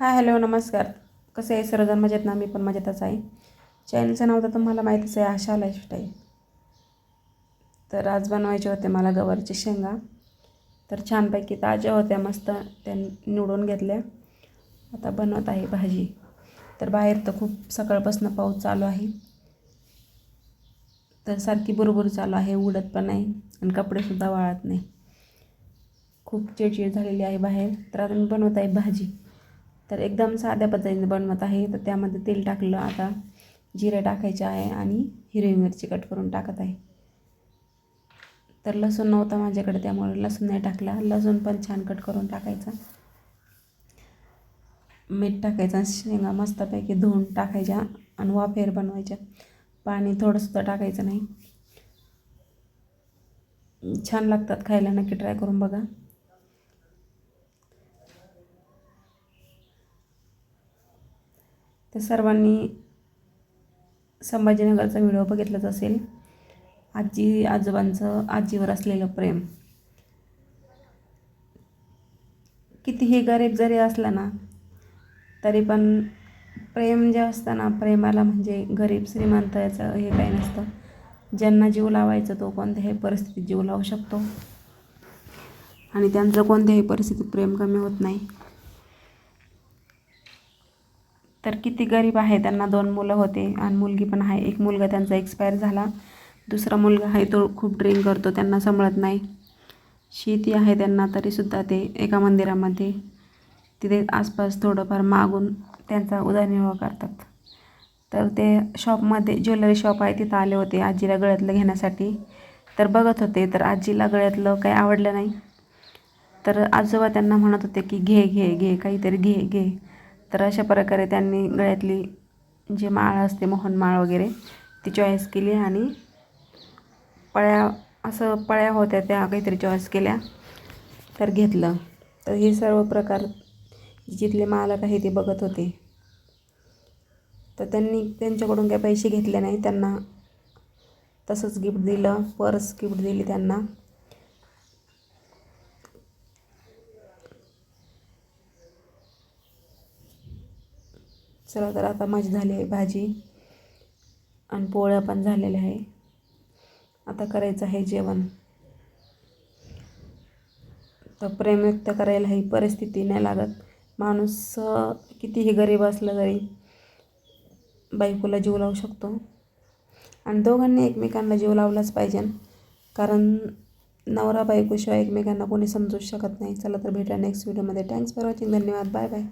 Hi hello नमस्कार. कसे आहे? सर्वजण मजेत ना? मी पण मजेतच आहे. चॅनलचं नाव तर तुम्हाला माहितीच आहे आशा लाईफस्टाईल तर आज बनवायचे होते मला गवारचे शेंगा. तर छानपैकी ताज्या होत्या मस्त. त्या निवडून घेतल्या. आता बनवत आहे भाजी. तर बाहेर तर खूप सकाळपासून पाऊस चालू आहे. तर सारखी बरोबर चालू आहे उडत पण नाही आणि कपडेसुद्धा वाळत नाही. खूप चिडचिड झालेली आहे बाहेर. तर आता मी बनवत आहे भाजी. तर एकदम साध्या पद्धतीने बनवत आहे. तर त्यामध्ये तेल टाकलं आता. जिरे टाकायचे आहे आणि हिरवी मिरची कट करून टाकत आहे. तर लसूण नव्हता माझ्याकडे त्यामुळे लसूण नाही टाकला. लसूण पण छान कट करून टाकायचा. मीठ टाकायचं शेंगा मस्तपैकी धुवून टाकायच्या आणि वाफेर बनवायच्या. पाणी थोडंसुद्धा टाकायचं नाही. छान लागतात खायला. नक्की ट्राय करून बघा. तर सर्वांनी संभाजीनगरचा व्हिडिओ बघितलाच असेल. आजी आजोबांचं आजीवर असलेलं प्रेम. कितीही गरीब जरी असला ना तरी पण प्रेम जे असतं ना प्रेमाला म्हणजे गरीब श्रीमंत याचं हे काही नसतं. ज्यांना जीव लावायचं तो कोणत्याही परिस्थितीत जीव लावू शकतो. आणि त्यांचं कोणत्याही परिस्थितीत प्रेम कमी होत नाही. तर किती गरीब आहे? त्यांना दोन मुलं होते आणि मुलगी पण आहे. एक मुलगा त्यांचा एक्सपायर झाला. दुसरा मुलगा आहे तो खूप ड्रिंक करतो त्यांना सांभाळत नाही. शेती आहे त्यांना तरीसुद्धा ते एका मंदिरामध्ये तिथे आसपास थोडंफार मागून त्यांचा उदरनिर्वाह करतात. तर ते शॉपमध्ये ज्वेलरी शॉप आहे तिथं आले होते आजीला गळ्यातलं घेण्यासाठी. तर बघत होते तर आजीला गळ्यातलं काही आवडलं नाही. तर आजोबा त्यांना म्हणत होते की घे घे घे काहीतरी घे घे. तर अशा प्रकारे त्यांनी गळ्यातली जी माळ असते मोहन माळ वगैरे ती चॉईस केली आणि पळ्या असं पळ्या होत्या त्या काहीतरी चॉईस केल्या तर घेतलं. तर हे सर्व प्रकार जिथले मालक आहे ते बघत होते. तर त्यांनी त्यांच्याकडून काही पैसे घेतले नाही त्यांना तसंच गिफ्ट दिलं पर्स गिफ्ट दिली त्यांना. चला तर आता माझी झाली आहे भाजी आणि पोळ्या पण झालेल्या आहे. आता करायचं आहे जेवण. तर प्रेम व्यक्त करायला ही परिस्थिती नाही लागत. माणूस कितीही गरीब असलं तरी बायकोला जीव लावू शकतो. आणि दोघांनी एकमेकांना जीव लावलाच पाहिजे. कारण नवरा बायकोशिवाय एकमेकांना कोणी समजूच शकत नाही. चला तर भेटा नेक्स्ट व्हिडिओमध्ये थँक्स फॉर वॉचिंग धन्यवाद. Bye bye